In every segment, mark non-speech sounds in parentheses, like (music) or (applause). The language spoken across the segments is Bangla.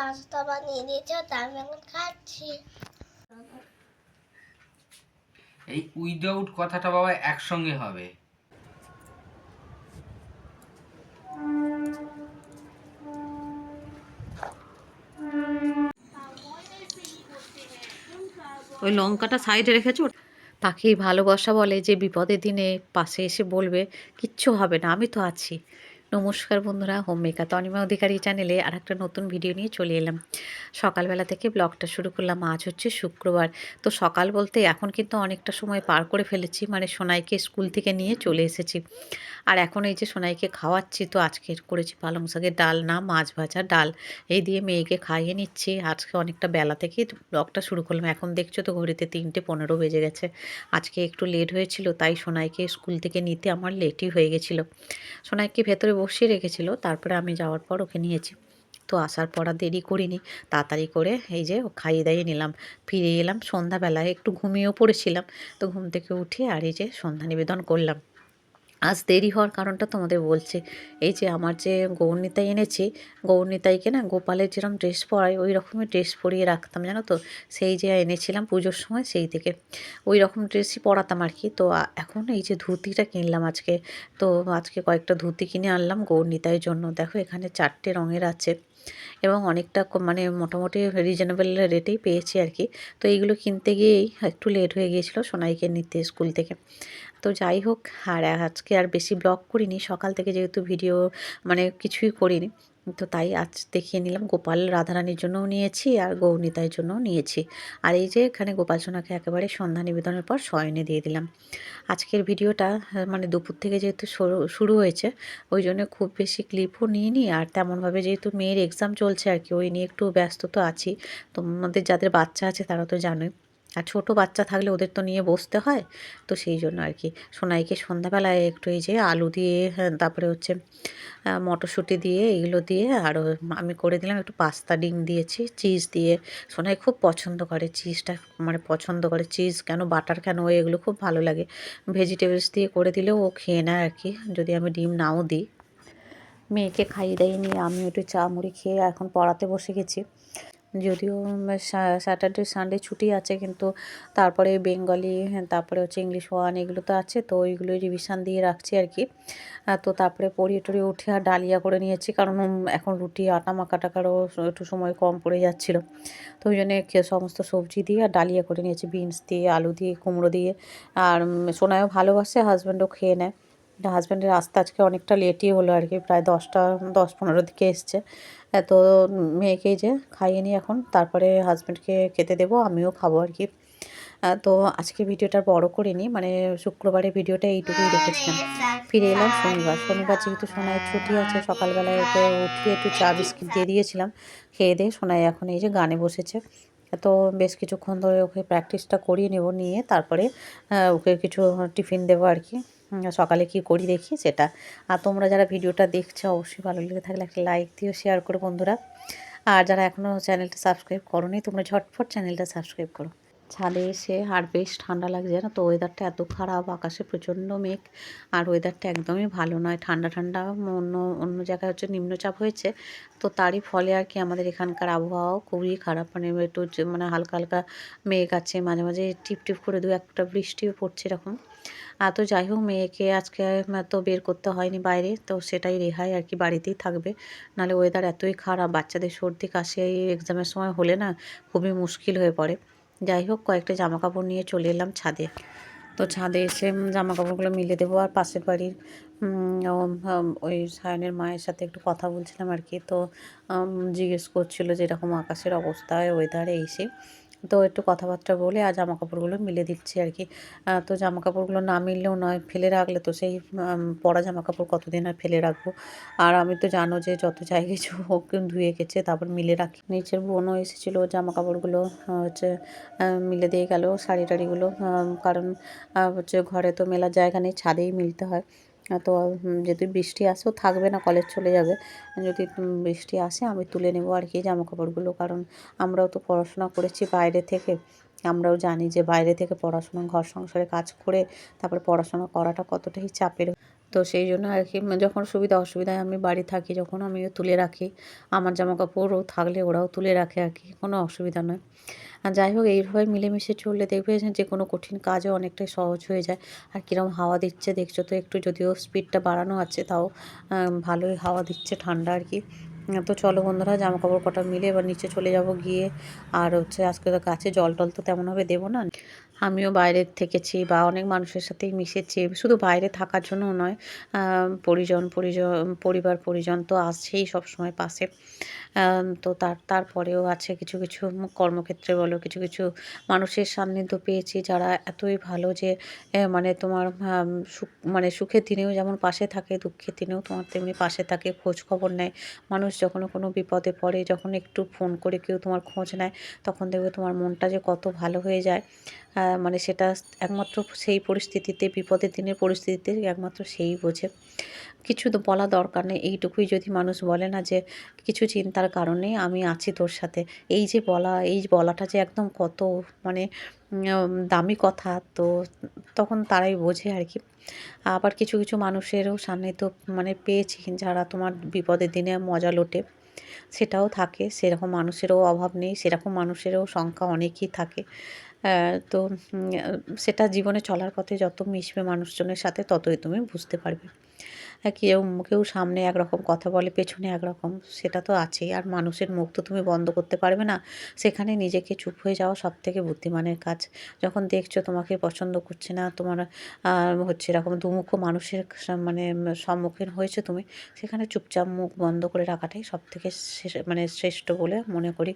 পাস্তা বানিয়ে দিয়েছে তা আমি এখন খাচ্ছি। এই উইদাউট কথাটা বাবা একসঙ্গে হবে। ওই লঙ্কাটা সাইডে রেখেছো? তাকেই ভালোবাসা বলে যে বিপদের দিনে পাশে এসে বলবে কিচ্ছু হবে না আমি তো আছি। নমস্কার বন্ধুরা হোম মেকার তনিমা অধিকারী চ্যানেলে আর একটা নতুন ভিডিও নিয়ে চলে এলাম। সকালবেলা থেকে ব্লগটা শুরু করলাম, আজ হচ্ছে শুক্রবার। তো সকাল বলতে এখন কিন্তু অনেকটা সময় পার করে ফেলেছি মানে সোনাইকে স্কুল থেকে নিয়ে চলে এসেছি। আর এখন এই যে সোনাইকে খাওয়াচ্ছি, তো আজকে করেছি পালং শাকের ডাল, না মাছ ভাজা ডাল। এই দিয়ে মেয়েকে খাইয়ে নিচ্ছি, আজকে অনেকটা বেলা থেকেই ব্লগটা শুরু করলাম। এখন দেখছ তো ঘড়িতে তিনটে পনেরো বেজে গেছে। আজকে একটু লেট হয়েছিল, তাই সোনাইকে স্কুল থেকে নিতে আমার লেটই হয়ে গেছিল। সোনাইকে ভেতরে বসিয়ে রেখেছিল, তারপরে আমি যাওয়ার পর ওকে নিয়েছি। তো আসার পর আর দেরি করিনি, তাড়াতাড়ি করে এই যে খাইয়ে দাইয়ে নিলাম। ফিরে এলাম, সন্ধ্যাবেলায় একটু ঘুমিয়েও পড়েছিলাম। তো ঘুম থেকে উঠে আর এই যে সন্ধ্যা নিবেদন করলাম। আজ দেরি হওয়ার কারণটা তোমাদের বলছে। এই যে আমার যে গৌরনিতাই এনেছি, গৌরনিতাইকে না গোপালের যেরকম ড্রেস পরায় ওই রকমের ড্রেস পরিয়ে রাখতাম, জানো তো? সেই যে এনেছিলাম পুজোর সময়, সেই থেকে। ওই রকম ড্রেসই পরাতাম আর কি। তো এখন এই যে ধুতিটা কিনলাম আজকে, তো আজকে কয়েকটা ধুতি কিনে আনলাম গৌরনিতাইয়ের জন্য। দেখো এখানে চারটে রঙের আছে এবং অনেকটা মানে মোটামুটি রিজনেবল রেটেই পেয়েছি আর কি। তো এইগুলো কিনতে গিয়েই একটু লেট হয়ে গিয়েছিল সোনাইকে নিতে স্কুল থেকে। তো যাই হোক, আর আজকে আর বেশি ব্লগ করিনি। সকাল থেকে যেহেতু ভিডিও মানে কিছুই করিনি, তো তাই আজ দেখিয়ে নিলাম। গোপাল রাধারানীর জন্যও নিয়েছি আর গৌনিতার জন্যও নিয়েছি। আর এই যে এখানে গোপাল সোনাকে একেবারে সন্ধ্যা নিবেদনের পর শয়নে দিয়ে দিলাম। আজকের ভিডিওটা মানে দুপুর থেকে যেহেতু শুরু- হয়েছে, ওই জন্য খুব বেশি ক্লিপও নিইনি। আর তেমনভাবে যেহেতু মেয়ের এক্সাম চলছে আর কি, ওই নিয়ে একটু ব্যস্ত তো আছি। তোমাদের যাদের বাচ্চা আছে তারা তো জানোই। আর ছোটো বাচ্চা থাকলে ওদের তো নিয়ে বসতে হয়। তো সেই জন্য আর কি। সোনাইকে সন্ধ্যাবেলায় একটু এই যে আলু দিয়ে হ্যাঁ, তারপরে হচ্ছে মটরশুঁটি দিয়ে এগুলো দিয়ে আর আমি করে দিলাম একটু পাস্তা ডিম দিয়েছি চিজ দিয়ে। সোনাই খুব পছন্দ করে চিজটা মানে পছন্দ করে চিজ কেন বাটার কেন এগুলো খুব ভালো লাগে। ভেজিটেবলস দিয়ে করে দিলেও ও খেয়ে নেয় আর কি যদি আমি ডিম নাও দিই। মেয়েকে খাইয়ে দাইয়ে নিয়ে আমি একটু চা মুড়ি খেয়ে এখন পড়াতে বসে গেছি। যদিও স্যাটারডে সানডে ছুটি আছে কিন্তু তারপরে বেঙ্গলি হ্যাঁ, তারপরে হচ্ছে ইংলিশ ওয়ান এগুলো তো আছে তো ওইগুলোই রিভিশন দিয়ে রাখছি আর কি। তো তারপরে পড়িয়ে টড়িয়ে উঠে আর ডালিয়া করে নিয়েছি কারণ এখন রুটি আটা মাখা টাকারও একটু সময় কম পড়ে যাচ্ছিল। তো ওই জন্য সমস্ত সবজি দিয়ে আর ডালিয়া করে নিয়েছি বিনস দিয়ে আলু দিয়ে কুমড়ো দিয়ে। আর সোনায়ও ভালোবাসে হাজব্যান্ডও খেয়ে নেয়। হাজব্যান্ডের আসতে আজকে অনেকটা লেটই হলো আর কি, প্রায় দশটা, দশ পনেরো দিকে এসছে। তো মেয়েকে যে খাইয়ে নিই এখন, তারপরে হাজব্যান্ডকে খেতে দেবো, আমিও খাব আর কি। তো আজকে ভিডিওটা বড় করে করিনি মানে শুক্রবারে ভিডিওটা এইটুকুই রেখেছিলাম। ফিরে এলাম শনিবার। শনিবার যেহেতু সোনায় ছুটি আছে, সকালবেলায় ওকে উঠিয়ে একটু চা, বিস্কিট দিয়ে দিয়েছিলাম। খেয়ে দিয়ে সোনায় এখন এই যে গানে বসেছে। তো বেশ কিছুক্ষণ ধরে ওকে প্র্যাকটিসটা করিয়ে নেব, নিয়ে তারপরে ওকে কিছু টিফিন দেবো আর কি। সকালে কি করি দেখি সেটা। আর তোমরা যারা ভিডিওটা দেখছ, অবশ্যই ভালো লেগে থাকলে একটা লাইক দিও শেয়ার করো বন্ধুরা। আর যারা এখনও চ্যানেলটা সাবস্ক্রাইব করোনি, তোমরা ঝটফট চ্যানেলটা সাবস্ক্রাইব করো। ছাদে এসে আর বেশ ঠান্ডা লাগছে না তো ওয়েদারটা এত খারাপ, আকাশে প্রচণ্ড মেঘ, আর ওয়েদারটা একদমই ভালো নয়। ঠান্ডা ঠান্ডা, অন্য অন্য জায়গায় হচ্ছে নিম্নচাপ হয়েছে। তো তারই ফলে আর কি আমাদের এখানকার আবহাওয়াও খুবই খারাপ। মানে একটু মানে হালকা হালকা মেঘ আছে, মাঝে মাঝে টিপ টিপ করে দু একটা বৃষ্টিও পড়ছে এরকম। আর তো যাই হোক মেয়েকে আজকে তো বের করতে হয়নি বাইরে, তো সেটাই রেহাই আর কি বাড়িতেই থাকবে। নাহলে ওয়েদার এতই খারাপ, বাচ্চাদের সর্দি, কাশি, এই এক্সামের সময় হলে না খুবই মুশকিল হয়ে পড়ে। যাই হোক কয়েকটা জামা কাপড় নিয়ে চলে এলাম ছাদে। তো ছাদে এসে জামা কাপড়গুলো মিলে দেবো আর পাশের বাড়ির ওই সায়নের মায়ের সাথে একটু কথা বলছিলাম আর কি। তো জিজ্ঞেস করছিল যে এরকম আকাশের অবস্থা ওয়েদারে এই সেই তো একটু কথাবার্তা বলে আর জামা কাপড়গুলো মিলে দিচ্ছি আর কি। তো জামা কাপড়গুলো না মিললেও নয়, ফেলে রাখলে তো সেই পরা জামা কাপড় কতদিন আর ফেলে রাখব? আর আমি তো জানো যে যত যাই কিছু ওকে ধুয়ে গেছে তারপর মিলে রাখি। নিচের বোনও এসেছিল জামা কাপড়গুলো হচ্ছে মিলে দিয়ে গেল শাড়ি টাড়িগুলো কারণ হচ্ছে ঘরে তো মেলার জায়গা নেই, ছাদেই মিলতে হয়। তো যদি বৃষ্টি আসেও থাকবে না, কলেজ চলে যাবে। যদি বৃষ্টি আসে, আমি তুলে নেব আর কি জামা কাপড়গুলো কারণ আমরাও তো পড়াশোনা করেছি বাইরে থেকে। আমরাও জানি যে বাইরে থেকে পড়াশোনা, ঘর সংসারে কাজ করে তারপরে পড়াশোনা করাটা কতটাই চাপের তো সেই জন্য আর কি যখন সুবিধা অসুবিধায় আমি বাড়ি থাকি, যখন আমিও তুলে রাখি, আমার জামা কাপড়ও থাকলে ওরাও তুলে রাখে আর কি, কোনো অসুবিধা নয়। আর যাই হোক, এইভাবে মিলেমিশে চললে দেখবে যে যে কোনো কঠিন কাজও অনেকটাই সহজ হয়ে যায়। আর কীরকম হাওয়া দিচ্ছে দেখছ তো, একটু যদিও স্পিডটা বাড়ানো আছে, তাও ভালোই হাওয়া দিচ্ছে ঠান্ডা আর কি। তো চলো বন্ধুরা জামা কাপড় কটা মিলে এবার নিচে চলে যাব গিয়ে। আর হচ্ছে আজকে তো গাছে জল টল তো তেমনভাবে দেবো না। আমিও বাইরে থেকেছি বা অনেক মানুষের সাথেই মিশেছি। শুধু বাইরে থাকার জন্য নয় পরিজন পরিজন, পরিবার, পরিজন তো আসছেই সবসময় পাশে। তো তার, তারপরেও আছে কিছু কিছু কর্মক্ষেত্রে বলো, কিছু কিছু মানুষের সান্নিধ্য পেয়েছি যারা এতই ভালো যে মানে তোমার সুখ মানে সুখের দিনেও যেমন পাশে থাকে, দুঃখের দিনেও তোমার তেমনি পাশে থাকে, খোঁজ খবর নেয়। মানুষ যখন কোনো বিপদে পড়ে, যখন একটু ফোন করে কেউ তোমার খোঁজ নেয়, তখন দেখবে তোমার মনটা যে কত ভালো হয়ে যায়। মানে সেটা একমাত্র সেই পরিস্থিতিতে, বিপদের দিনের পরিস্থিতিতে একমাত্র সেই বোঝে। কিছু তো বলা দরকার নেই, এইটুকুই যদি মানুষ বলে না যে, কিছু চিন্তার কারণে আমি আছি তোর সাথে। এই যে বলা, এই বলাটা যে একদম কত মানে দামি কথা, তো তখন তারাই বোঝে আর কি। আবার কিছু কিছু মানুষেরও সান্নিধ্য মানে পেয়েছি, যারা তোমার বিপদের দিনে মজা লোটে, সেটাও থাকে। সেরকম মানুষেরও অভাব নেই, সেরকম মানুষেরও সংখ্যা অনেকই থাকে। তো সেটা জীবনে চলার পথে যত মিশবে মানুষজনের সাথে ততই তুমি বুঝতে পারবে। কেউ কেউ সামনে একরকম কথা বলে, পেছনে একরকম, সেটা তো আছেই। আর মানুষের মুখ তো তুমি বন্ধ করতে পারবে না। সেখানে নিজেকে চুপ হয়ে যাওয়া সব থেকে বুদ্ধিমানের কাজ। যখন দেখছ তোমাকে পছন্দ করছে না, তোমার হচ্ছে এরকম দুমুখ মানুষের মানে সম্মুখীন হয়েছে তুমি, সেখানে চুপচাপ মুখ বন্ধ করে রাখাটাই সব থেকে মানে শ্রেষ্ঠ বলে মনে করি।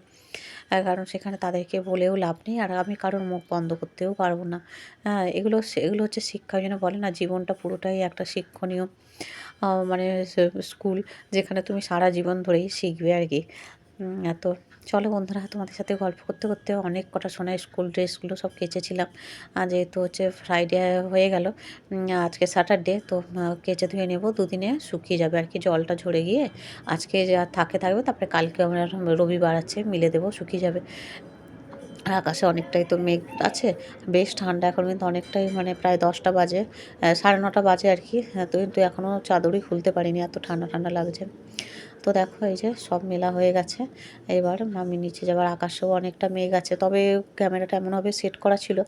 কারণ সেখানে তাদেরকে বলেও লাভ নেই, আর আমি কারোর মুখ বন্ধ করতেও পারব না। এগুলো এগুলো হচ্ছে শিক্ষা যেন বলে না, জীবনটা পুরোটাই একটা শিক্ষণীয় মানে স্কুল যেখানে তুমি সারা জীবন ধরেই শিখবে আর কি। উম, তো চলো বন্ধুরা তোমাদের সাথে গল্প করতে করতে অনেক কটা সময় স্কুল ড্রেসগুলো সব কেচেছিলাম। যেহেতু হচ্ছে ফ্রাইডে হয়ে গেল আজকে স্যাটারডে তো কেচে ধুয়ে নেব দুদিনে শুকিয়ে যাবে আর কি জলটা ঝরে গিয়ে। আজকে যা থাকে থাকবে তারপরে কালকে আমরা রবিবার আছে মিলে দেবো শুকিয়ে যাবে। আকাশে অনেকটাই তো মেঘ আছে। বেশ ঠান্ডা এখন কিন্তু অনেকটাই মানে প্রায় দশটা বাজে সাড়ে নটা বাজে আর কি। হ্যাঁ, তো কিন্তু এখনও চাদরই খুলতে পারিনি এত ঠান্ডা ঠান্ডা লাগছে। তো দেখো এই যে সব মেলা হয়ে গেছে। এবার আমি নিচে যাবার আকাশেও অনেকটা মেঘ আছে। তবে ক্যামেরাটা এমনভাবে সেট করা ছিল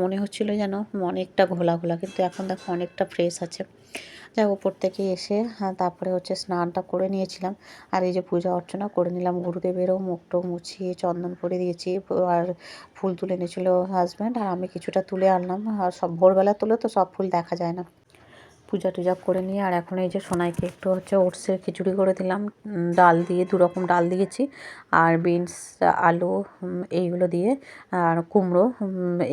মনে হচ্ছিল যেন অনেকটা ঘোলা ঘোলা কিন্তু এখন দেখো অনেকটা ফ্রেশ আছে। যাই ওপর থেকে এসে হ্যাঁ তারপরে হচ্ছে স্নানটা করে নিয়েছিলাম। আর এই যে পূজা অর্চনা করে নিলাম, গুরুদেবেরও মুখটো মুছিয়ে চন্দন করে দিয়েছি, আর ফুল তুলে এনেছিল হাজব্যান্ড আর আমি কিছুটা তুলে আনলাম। আর সব ভোরবেলা তুলে তো সব ফুল দেখা যায় না। পূজা টুজা করে নিয়ে, আর এখন এই যে সোনাইকে একটু হচ্ছে ওটসের খিচুড়ি করে দিলাম ডাল দিয়ে, দু রকম ডাল দিয়েছি, আর বিনস, আলু এইগুলো দিয়ে, আর কুমড়ো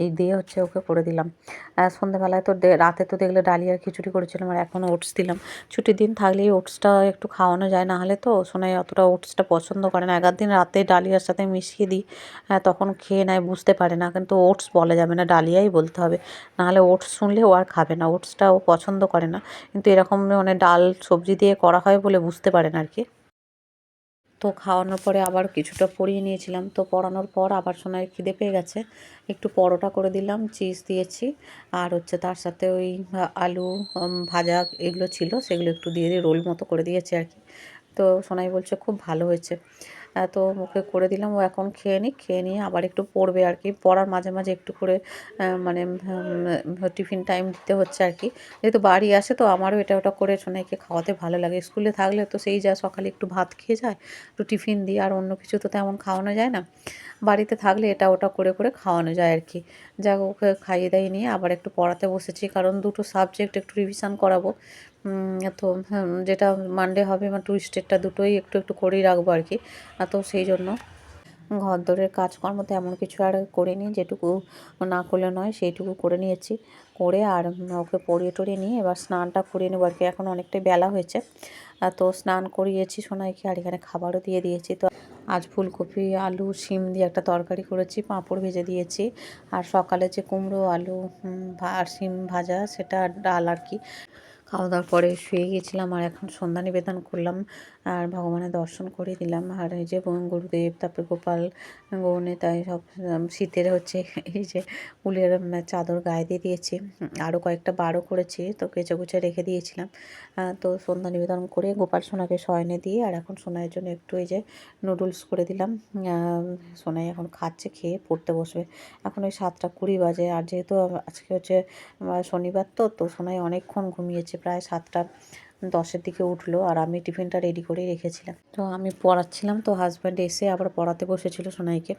এই দিয়ে হচ্ছে ওকে করে দিলাম। আর সন্ধ্যাবেলায় তো রাতে তো দেখলে ডালিয়ার খিচুড়ি করেছিলাম, আর এখন ওটস দিলাম। ছুটির দিন থাকলেই ওটসটা একটু খাওয়ানো যায়, না হলে তো সোনাই অতটা ওটসটা পছন্দ করে না। এগার দিন রাতে ডালিয়ার সাথে মিশিয়ে দিই তখন খেয়ে নেয়, বুঝতে পারে না, কিন্তু ওটস বলা যাবে না, ডালিয়াই বলতে হবে। নাহলে ওটস শুনলে ও আর খাবে না, ওটসটা ও পছন্দ করে না। কিন্তু এরকম মানে ডাল সবজি দিয়ে করা হয় বলে বুঝতে পারে না আর কি। তো খাওয়ানোর পরে আবার কিছুটা পরিয়ে নিয়েছিলাম। তো পরানোর পর আবার সোনায় খিদে পেয়ে গেছে। একটু পরোটা করে দিলাম, চিজ দিয়েছি। আর হচ্ছে তার সাথে ওই আলু ভাজা এগুলো ছিল, সেগুলো একটু দিয়ে দিয়ে রোল মতো করে দিয়েছি আর কি। তো সোনাই বলছে, খুব ভালো হয়েছে। তো ওকে করে দিলাম, ও এখন খেয়ে নিই খেয়ে নিয়ে আবার একটু পড়বে আর কি। পড়ার মাঝে মাঝে একটু করে মানে টিফিন টাইম দিতে হচ্ছে আর কি। যেহেতু বাড়ি আসে তো আমারও এটা ওটা করে সোনাইকে খাওয়াতে ভালো লাগে। স্কুলে থাকলে তো সেই যা সকালে একটু ভাত খেয়ে যায়, একটু টিফিন দিই আর অন্য কিছু তো তেমন খাওয়ানো যায় না। বাড়িতে থাকলে এটা ওটা করে করে খাওয়ানো যায় আর কি। যাক, ওকে খাইয়ে দাইয়ে নিয়ে আবার একটু পড়াতে বসেছি, কারণ দুটো সাবজেক্ট একটু রিভিশন করাবো। তো যেটা মানডে হবে আমার টুইস্টেরটা দুটোই একটু একটু করেই রাখব আর কি। তো সেই জন্য ঘর দরের কাজকর্ম তেমন কিছু আর করিনি, যেটুকু না করলে নয় সেইটুকু করে নিয়েছি। করে আর ওকে পরিয়ে টরিয়ে নিয়ে এবার স্নানটা করিয়ে নেব আর কি। এখন অনেকটাই বেলা হয়েছে। তো স্নান করিয়েছি সোনাইকে আর এখানে খাবারও দিয়ে দিয়েছি। তো আজ ফুলকপি, আলু, শিম দিয়ে একটা তরকারি করেছি, পাঁপড় ভেজে দিয়েছি। আর সকালে যে কুমড়ো, আলু আর শিম ভাজা সেটা ডাল আর কি। খাওয়া দাওয়ার পরে শুয়ে গিয়েছিলাম আর এখন সন্ধ্যা নিবেদন করলাম। আর ভগবানের দর্শন করে দিলাম। আর এই যে গুরুদেব, তারপরে গোপাল গৌনে তাই সব শীতের হচ্ছে (laughs) এই যে উলের চাদর গায়ে দিয়ে দিয়েছি। আরও কয়েকটা বারও করেছি, তো কেচে কুচে রেখে দিয়েছিলাম। তো সন্ধ্যা নিবেদন করে গোপাল সোনাকে শয়নে দিয়ে আর এখন সোনাইয়ের জন্য একটু এই যে নুডলস করে দিলাম। সোনাই এখন খাচ্ছে, খেয়ে পড়তে বসবে। এখন ওই সাতটা কুড়ি বাজে আর যেহেতু আজকে হচ্ছে শনিবার তো তো সোনাই অনেকক্ষণ ঘুমিয়েছে, প্রায় সাতটা দশের দিকে উঠল আর আমি টিফিনটা রেডি করেই রেখেছিলাম। তো আমি পড়াচ্ছিলাম, তো হাজব্যান্ড এসে আবার পড়াতে বসেছিল সোনাইকে।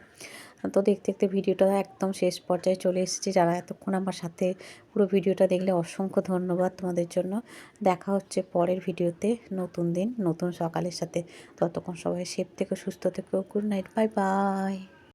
তো দেখতে দেখতে ভিডিওটা একদম শেষ পর্যায়ে চলে এসেছি। যারা এতক্ষণ আমার সাথে পুরো ভিডিওটা দেখলে অসংখ্য ধন্যবাদ তোমাদের জন্য। দেখা হচ্ছে পরের ভিডিওতে। নতুন দিন, নতুন সকালের সাথে। ততক্ষণ সবাই সেফ থেকে, সুস্থ থেকো। Good night bye bye